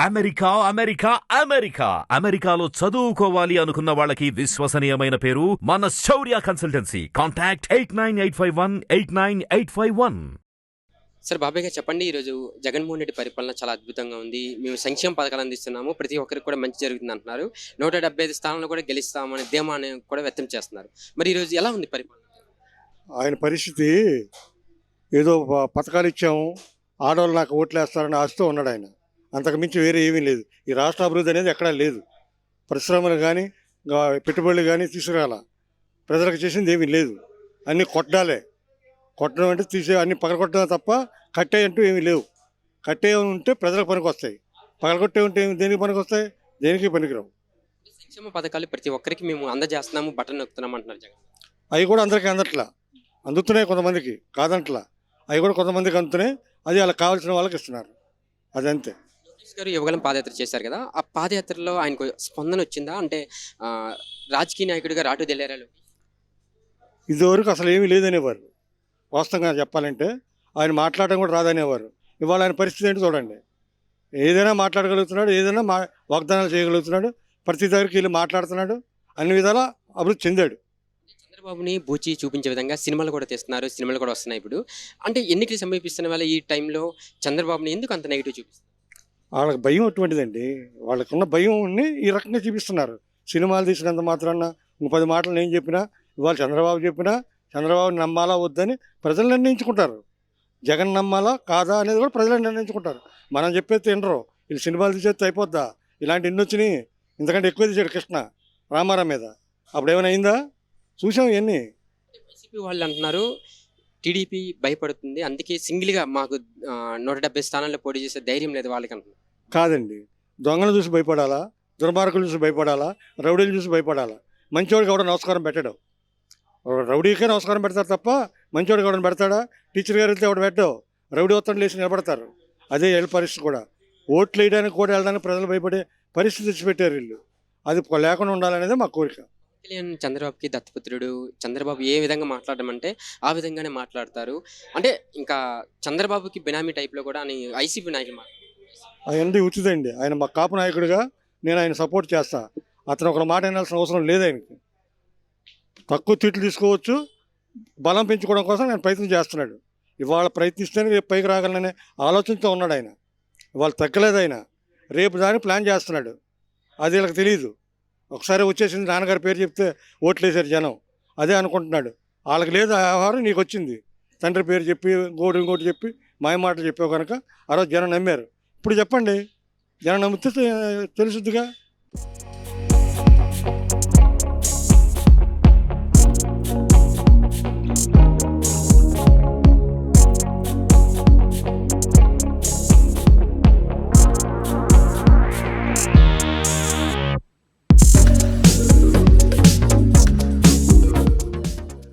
America America America. అమెరికాలో చదువుకోవాలి అనుకున్న వాళ్ళకి విశ్వసనీయమైన పేరు మన Shaurya consultancy. Contact eight nine eight five one eight nine eight five one. Sir బాబాయ్ గారు చెప్పండి ఈరోజు జగన్మోహన్ రెడ్డి పరిపాలన చాలా అద్భుతంగా ఉంది. మేము సంక్షేమ పథకాలు అందిస్తున్నాము. ప్రతి ఒక్కరికి కూడా మంచి జరుగుతుంది అంటున్నారు. నూట డెబ్బై ఐదు స్థానాలు కూడా గెలుస్తామనే ధీమాన్ని కూడా వ్యక్తం చేస్తున్నారు. మరి ఈరోజు ఎలా ఉంది పరిపాలన? ఆయన పరిస్థితి ఏదో ప- పథకాలు ఇచ్చాము. ఆడవాళ్ళు నాకు ఓట్లు వేస్తారని ఆశతో ఉన్నాడు ఆయన. అంతకు మించి వేరే ఏమీ లేదు. ఈ రాష్ట్ర అభివృద్ధి అనేది ఎక్కడా లేదు. పరిశ్రమలు కానీ పెట్టుబడులు కానీ తీసుకురాల. ప్రజలకు చేసింది ఏమీ లేదు. అన్నీ కొట్టాలే. కొట్టడం అంటే తీసే అన్ని పగలగొట్టడం తప్ప కట్టే అంటూ ఏమీ లేవు. కట్టే ఉంటే ప్రజలకు పనికి వస్తాయి పగలగొట్టే ఉంటే దేనికి పనికి వస్తాయి దేనికి పనికిరావు. సంక్షేమ పథకాలు ప్రతి ఒక్కరికి మేము అందజేస్తున్నాము బటన్ నొక్కుతున్నాం అంటున్నారు జగన్. అవి కూడా అందరికీ అందట్లా. అందుతున్నాయి కొంతమందికి కాదంట్లా. అవి కూడా కొంతమందికి అందుతున్నాయి. అది వాళ్ళకి కావాల్సిన వాళ్ళకి ఇస్తున్నారు. అదంతే. గారు యువగలం పాదయాత్ర చేశారు కదా ఆ పాదయాత్రలో ఆయనకు స్పందన వచ్చిందా? అంటే రాజకీయ నాయకుడిగా రాటు తెల్లారా ఇదివరకు అసలు ఏమీ లేదనేవారు. వాస్తవంగా చెప్పాలంటే ఆయన మాట్లాడడం కూడా రాదనేవారు. ఇవాళ ఆయన పరిస్థితి ఏంటి చూడండి. ఏదైనా మాట్లాడగలుగుతున్నాడు ఏదైనా మా వాగ్దానాలు చేయగలుగుతున్నాడు ప్రతి దగ్గరికి వెళ్ళి మాట్లాడుతున్నాడు అన్ని విధాలా అభివృద్ధి చెందాడు. చంద్రబాబుని బూచి చూపించే విధంగా సినిమాలు కూడా తీస్తున్నారు సినిమాలు కూడా వస్తున్నాయి ఇప్పుడు. అంటే ఎన్నికలు సమీపిస్తున్న వాళ్ళ ఈ టైంలో చంద్రబాబుని ఎందుకు అంత నెగిటివ్ చూపిస్తారు వాళ్ళకి భయం అటువంటిదండి. వాళ్ళకున్న భయం ఈ రకంగా చూపిస్తున్నారు. సినిమాలు తీసినంత మాత్రాన ఇంకో పది మాటలు నేను చెప్పినా ఇవాళ చంద్రబాబు చెప్పినా చంద్రబాబు నమ్మాలా వద్దని ప్రజలు నిర్ణయించుకుంటారు. జగన్ నమ్మాలా కాదా అనేది కూడా ప్రజలు నిర్ణయించుకుంటారు. మనం చెప్పేది తినరు. వీళ్ళు సినిమాలు తీసేస్తే అయిపోద్దా? ఇలాంటి ఎన్ని వచ్చినాయి? ఇంతకంటే ఎక్కువ తీసాడు కృష్ణ రామారావు మీద. అప్పుడు ఏమైనా అయిందా? చూసాం ఇవన్నీ. వైసీపీ వాళ్ళు అంటున్నారు టీడీపీ భయపడుతుంది అందుకే సింగిల్గా మాకు నూట డెబ్బై స్థానాల్లో పోటీ చేసే ధైర్యం లేదు వాళ్ళకి అంటున్నారు. కాదండి. దొంగలు చూసి భయపడాలా? దుర్మార్గులు చూసి భయపడాలా? రౌడీలు చూసి భయపడాలా? మంచివాడికి కూడా నమస్కారం పెట్టడం. రౌడీకే నమస్కారం పెడతారు తప్ప మంచివాడికి ఎవడని పెడతాడా? టీచర్ గారు వెళ్తే ఎవడు పెట్టవు రౌడీ వస్తాడు లేచి నిలబడతారు. అదే వీళ్ళ పరిస్థితి కూడా. ఓట్లు వేయడానికి కూడా వెళ్ళడానికి ప్రజలు భయపడే పరిస్థితి తెచ్చిపెట్టారు వీళ్ళు. అది లేకుండా ఉండాలనేది మా కోరిక. కళ్యాణ్ చంద్రబాబుకి దత్తపుత్రుడు చంద్రబాబు ఏ విధంగా మాట్లాడడం అంటే ఆ విధంగానే మాట్లాడతారు. అంటే ఇంకా చంద్రబాబుకి బినామీ టైప్లో కూడా అని ఐసీపీ నాయకులు మాట్లాడతారు. అవన్నీ ఉచితండి. ఆయన మా కాపు నాయకుడిగా నేను ఆయన సపోర్ట్ చేస్తా. అతను ఒక మాట వినాల్సిన అవసరం లేదు ఆయనకి. తక్కువ తిట్లు తీసుకోవచ్చు. బలం పెంచుకోవడం కోసం నేను ప్రయత్నం చేస్తున్నాడు. ఇవాళ ప్రయత్నిస్తేనే రేపు పైకి రాగలననే ఆలోచనతో ఉన్నాడు ఆయన. ఇవాళ తగ్గలేదు ఆయన. రేపు దాన్ని ప్లాన్ చేస్తున్నాడు. అది వీళ్ళకి తెలియదు ఒకసారి వచ్చేసింది నాన్నగారి పేరు చెప్తే ఓట్లేసారు జనం. అదే అనుకుంటున్నాడు. వాళ్ళకి లేదు ఆ వ్యవహారం నీకు వచ్చింది. తండ్రి పేరు చెప్పి ఇంకోటి ఇంకోటి చెప్పి మాయ మాటలు చెప్పావు కనుక ఆ రోజు జనం నమ్మారు. ఇప్పుడు చెప్పండి. జన నమ్మితే తెలుసుగా